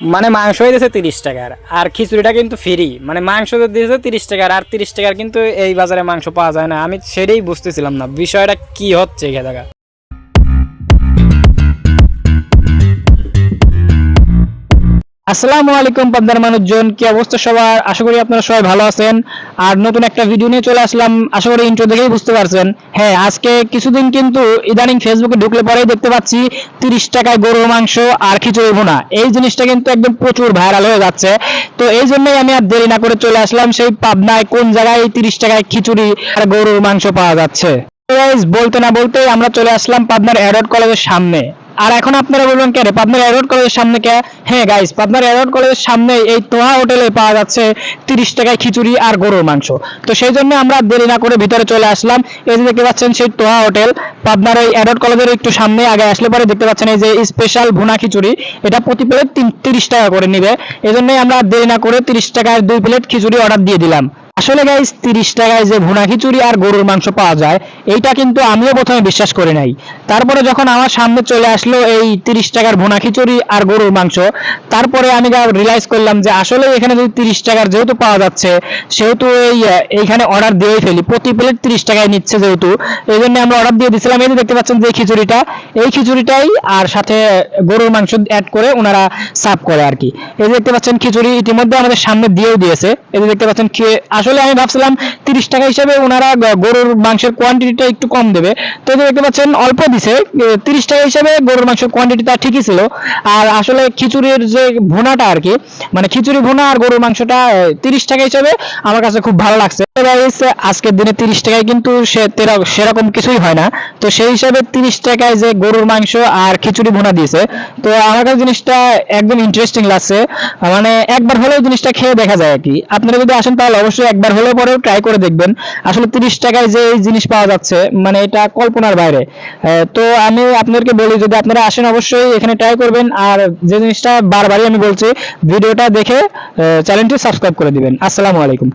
মানে মাংস দিয়েছে তিরিশ টাকার, আর খিচুড়িটা কিন্তু ফ্রি মানে মাংস দিয়েছে তিরিশ টাকার, আর তিরিশ টাকার কিন্তু এই বাজারে মাংস পাওয়া যায় না। আমি সেটাই বুঝতেছিলাম না। বিষয়টা কি হচ্ছে এখানে? আসসালামু আলাইকুম পাবনার মানুষজন, কি অবস্থা সবার? আশা করি আপনারা সবাই ভালো আছেন। আর নতুন একটা ভিডিও নিয়ে চলে আসলাম। আশা করি ইন্ট্রো দেখেই বুঝতে পারছেন। হ্যাঁ আজকে কিছুদিন কিন্তু ইদানিং ফেসবুকে ঢুকলে পরেই দেখতে পাচ্ছি তিরিশ টাকায় গরুর মাংস আর খিচুড়ি ভুনা। এই জিনিসটা কিন্তু একদম প্রচুর ভাইরাল হয়ে যাচ্ছে। তো এই জন্যই আমি আর দেরি না করে চলে আসলাম সেই পাবনায় কোন জায়গায় তিরিশ টাকায় খিচুড়ি আর গরুর মাংস পাওয়া যাচ্ছে। বলতে না বলতেই আমরা চলে আসলাম পাবনার এডওয়ার্ড কলেজের সামনে। আর এখন আপনারা বলবেন কে রে? পাবনার এডওয়ার্ড কলেজের সামনে কে? হ্যাঁ গাইস পাবনার এডওয়ার্ড কলেজের সামনে এই তোহা হোটেলে পাওয়া যাচ্ছে তিরিশ টাকায় খিচুড়ি আর গরুর মাংস। তো সেই জন্য আমরা দেরি না করে ভিতরে চলে আসলাম। এই যে দেখতে পাচ্ছেন সেই তোহা হোটেল, পাবনার এই এডওয়ার্ড কলেজের একটু সামনে, আগে আসলে পরে দেখতে পাচ্ছেন এই যে স্পেশাল ভুনা খিচুড়ি। এটা প্রতি প্লেট তিরিশ টাকা করে নিবে। এই জন্যই আমরা দেরি না করে তিরিশ টাকার দুই প্লেট খিচুড়ি অর্ডার দিয়ে দিলাম। আসলে গাইস তিরিশ টাকায় যে ভুনা খিচুড়ি আর গরুর মাংস পাওয়া যায়, এইটা কিন্তু আমিও প্রথমে বিশ্বাস করি নাই। তারপরে যখন আমার সামনে চলে আসলো এই তিরিশ টাকার ভুনা খিচুড়ি আর গরুর মাংস, তারপরে আমি রিয়েলাইজ করলাম যে আসলে এখানে যদি তিরিশ টাকার যেহেতু পাওয়া যাচ্ছে, সেহেতু এই, এইখানে অর্ডার দিয়েই ফেলি। প্রতি প্লেট তিরিশ টাকায় নিচ্ছে যেহেতু, এই জন্য আমরা অর্ডার দিয়ে দিছিলাম। এই যে দেখতে পাচ্ছেন যে খিচুড়িটা, এই খিচুড়িটাই আর সাথে গরুর মাংস অ্যাড করে ওনারা সার্ভ করে আর কি। এই যে দেখতে পাচ্ছেন খিচুড়ি ইতিমধ্যে আমাদের সামনে দিয়েও দিয়েছে। এই যে দেখতে পাচ্ছেন আসলে আমি ভাবছিলাম তিরিশ টাকা হিসেবে ওনারা গরুর মাংসের কোয়ান্টিটিটা একটু কম দেবে। তো দেখতে পাচ্ছেন, অল্প দিছে। তিরিশ টাকা হিসেবে গরুর মাংসের কোয়ান্টিটিটা ঠিকই ছিল। আর আসলে খিচুড়ির যে ভুনাটা আর কি মানে খিচুড়ি ভুনা আর গরুর মাংসটা তিরিশ টাকা হিসাবে আমার কাছে খুব ভালো লাগছে। আজকের দিনে তিরিশ টাকায় কিন্তু সেরকম কিছুই হয় না। তো সেই হিসাবে তিরিশ টাকায় যে গরুর মাংস আর খিচুড়ি ভুনা দিয়েছে। তো আমার কাছে জিনিসটা একদম ইন্টারেস্টিং লাগছে। মানে একবার হলেও জিনিসটা খেয়ে দেখা যায় আর কি। আপনারা যদি আসেন তাহলে অবশ্যই একবার হলেও পরেও ট্রাই করে দেখবেন। আসলে তিরিশ টাকায় যে জিনিস পাওয়া যাচ্ছে মানে এটা কল্পনার বাইরে। তো আমি আপনাদেরকে বলি, যদি আপনারা আসেন অবশ্যই এখানে ট্রাই করবেন। আর যে জিনিসটা বারবারই আমি বলছি, ভিডিওটা দেখে চ্যানেলটি সাবস্ক্রাইব করে দিবেন। আসসালামু আলাইকুম।